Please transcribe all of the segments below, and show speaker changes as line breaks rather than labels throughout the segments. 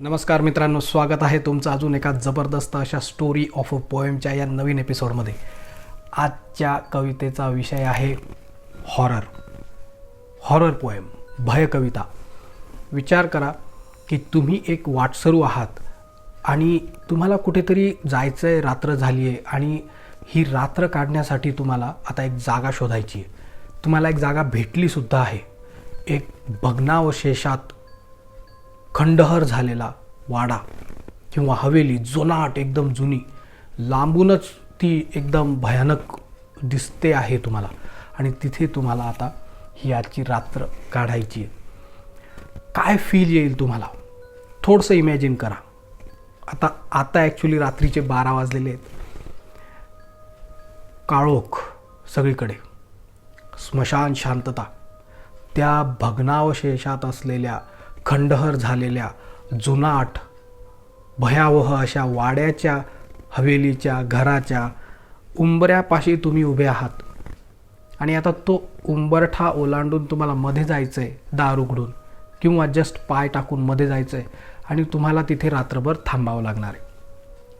नमस्कार मित्रांनो स्वागत आहे तुमचं अजून एका जबरदस्त अशा स्टोरी ऑफ अ पोएमच्या या नवीन एपिसोडमध्ये आजच्या कवितेचा विषय आहे हॉरर हॉरर पोएम भय कविता. विचार करा की तुम्ही एक वाटसरू आहात आणि तुम्हाला कुठेतरी जायचं आहे रात्र झाली आहे आणि ही रात्र काढण्यासाठी तुम्हाला आता एक जागा शोधायची आहे तुम्हाला एक जागा भेटलीसुद्धा आहे. एक भग्नावशेषात खंडहर झालेला वाडा किंवा हवेली जुनाट एकदम जुनी. लांबूनच ती एकदम भयानक दिसते आहे तुम्हाला. आणि तिथे तुम्हाला आता ही आजची रात्र काढायची आहे. काय फील येईल तुम्हाला? थोडंसं इमॅजिन करा. आता आता ॲक्च्युली रात्रीचे बारा वाजलेले आहेत. काळोख सगळीकडे. स्मशान शांतता. त्या भग्नावशेषात असलेल्या खंडहर झालेल्या जुनाट भयावह अशा वाड्याच्या हवेलीच्या घराच्या उंबऱ्यापाशी तुम्ही उभे आहात. आणि आता तो उंबरठा ओलांडून तुम्हाला मध्ये जायचं आहे दार उघडून किंवा जस्ट पाय टाकून मध्ये जायचं आहे आणि तुम्हाला तिथे रात्रभर थांबावं लागणार आहे.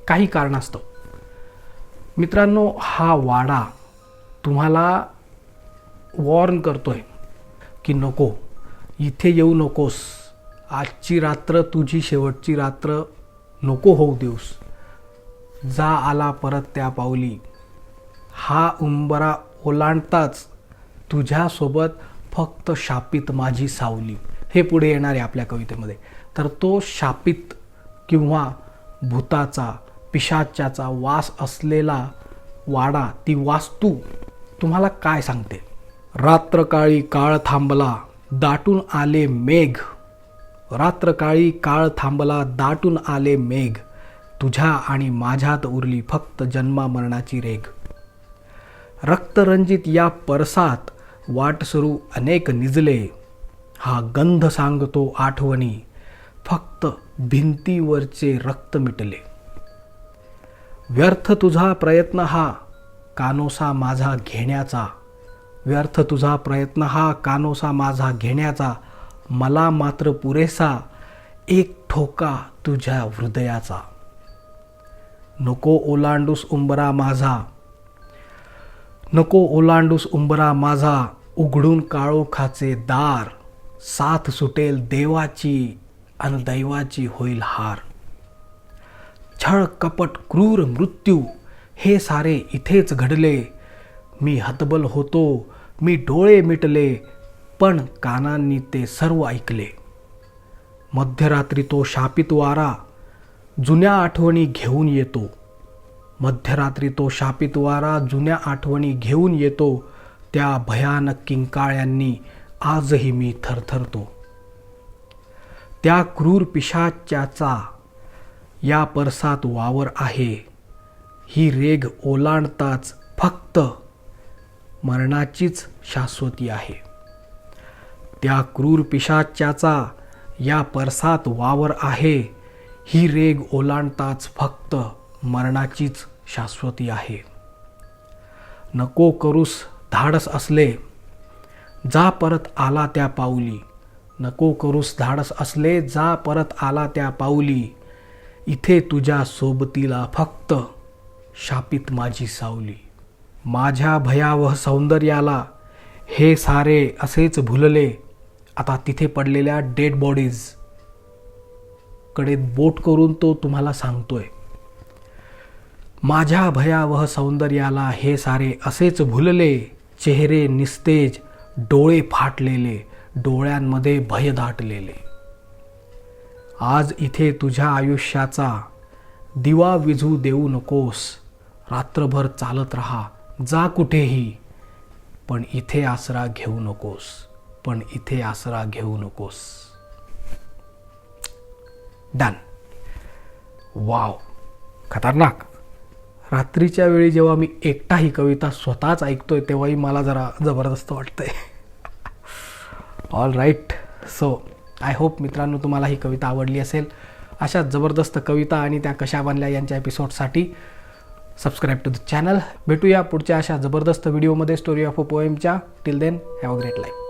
काही कारणास्तव. मित्रांनो हा वाडा तुम्हाला वॉर्न करतो आहे की नको इथे येऊ नकोस. आजची रात्र तुझी शेवटची रात्र नको होऊ देऊस. जा आला परत त्या पावली. हा उंबरा ओलांडताच तुझ्यासोबत फक्त शापित माझी सावली. हे पुढे येणार आहे आपल्या कवितेमध्ये. तर तो शापित किंवा भूताचा पिशाच्याचा वास असलेला वाडा ती वास्तू तुम्हाला काय सांगते? रात्रकाळी काळ थांबला दाटून आले मेघ. रात्रकाळी काळ थांबला दाटून आले मेघ. तुझ्या आणि माझ्यात उरली फक्त जन्मा मरणाची रेघ. रक्तरंजित या परसात वाटसरू अनेक निजले. हा गंध सांगतो आठवणी फक्त भिंतीवरचे रक्त मिटले. व्यर्थ तुझा प्रयत्न हा कानोसा माझा घेण्याचा. व्यर्थ तुझा प्रयत्न हा कानोसा माझा घेण्याचा. मला मात्र पुरेसा एक ठोका तुझ्या हृदयाचा. नको ओलांडूस उंबरा माझा. नको ओलांडूस उंबरा माझा उघडून काळोखाचे दार. साथ सुटेल देवाची आणि दैवाची होईल हार. छळ कपट क्रूर मृत्यू हे सारे इथेच घडले. मी हतबल होतो मी डोळे मिटले पण कानांनी ते सर्व ऐकले. मध्यरात्री तो शापित वारा जुन्या आठवणी घेऊन येतो. मध्यरात्री तो शापित वारा जुन्या आठवणी घेऊन येतो. त्या भयानक किंकाळ्यांनी आजही मी थरथरतो. त्या क्रूर पिशाच्याचा या परसात वावर आहे. ही रेघ ओलांडताच फक्त मरणाचीच शाश्वती आहे. त्या क्रूर पिशाच्याचा या परसात वावर आहे. ही रेग ओलांडताच फक्त मरणाचीच शाश्वती आहे. नको करूस धाडस असले. जा परत आला त्या पाऊली. नको करूस धाडस असले जा परत आला त्या पाऊली. इथे तुझ्या सोबतीला फक्त शापित माझी सावली. माझ्या भयावह सौंदर्याला हे सारे असेच भुलले. आता तिथे पडलेल्या डेड बॉडीजकडे बोट करून तो तुम्हाला सांगतोय. माझ्या भयावह सौंदर्याला हे सारे असेच भुलले चेहरे निस्तेज डोळे फाटलेले डोळ्यांमध्ये भय दाटलेले. आज इथे तुझ्या आयुष्याचा दिवा विझू देऊ नकोस रात्रभर चालत राहा जा कुठेही पण इथे आसरा घेऊ नकोस. पण इथे आसरा घेऊ नकोस. डन वाव खतरनाक. रात्रीच्या वेळी जेव्हा मी एकटा ही कविता स्वतःच ऐकतोय तेव्हाही मला जरा जबरदस्त वाटतंय. All right so I hope मित्रांनो तुम्हाला ही कविता आवडली असेल. अशा जबरदस्त कविता आणि त्या कशा बनल्या यांच्या एपिसोडसाठी सबस्क्राईब टू द चॅनल भेटूया पुढच्या अशा जबरदस्त व्हिडिओमध्ये story of a पोएमच्या till then have a great life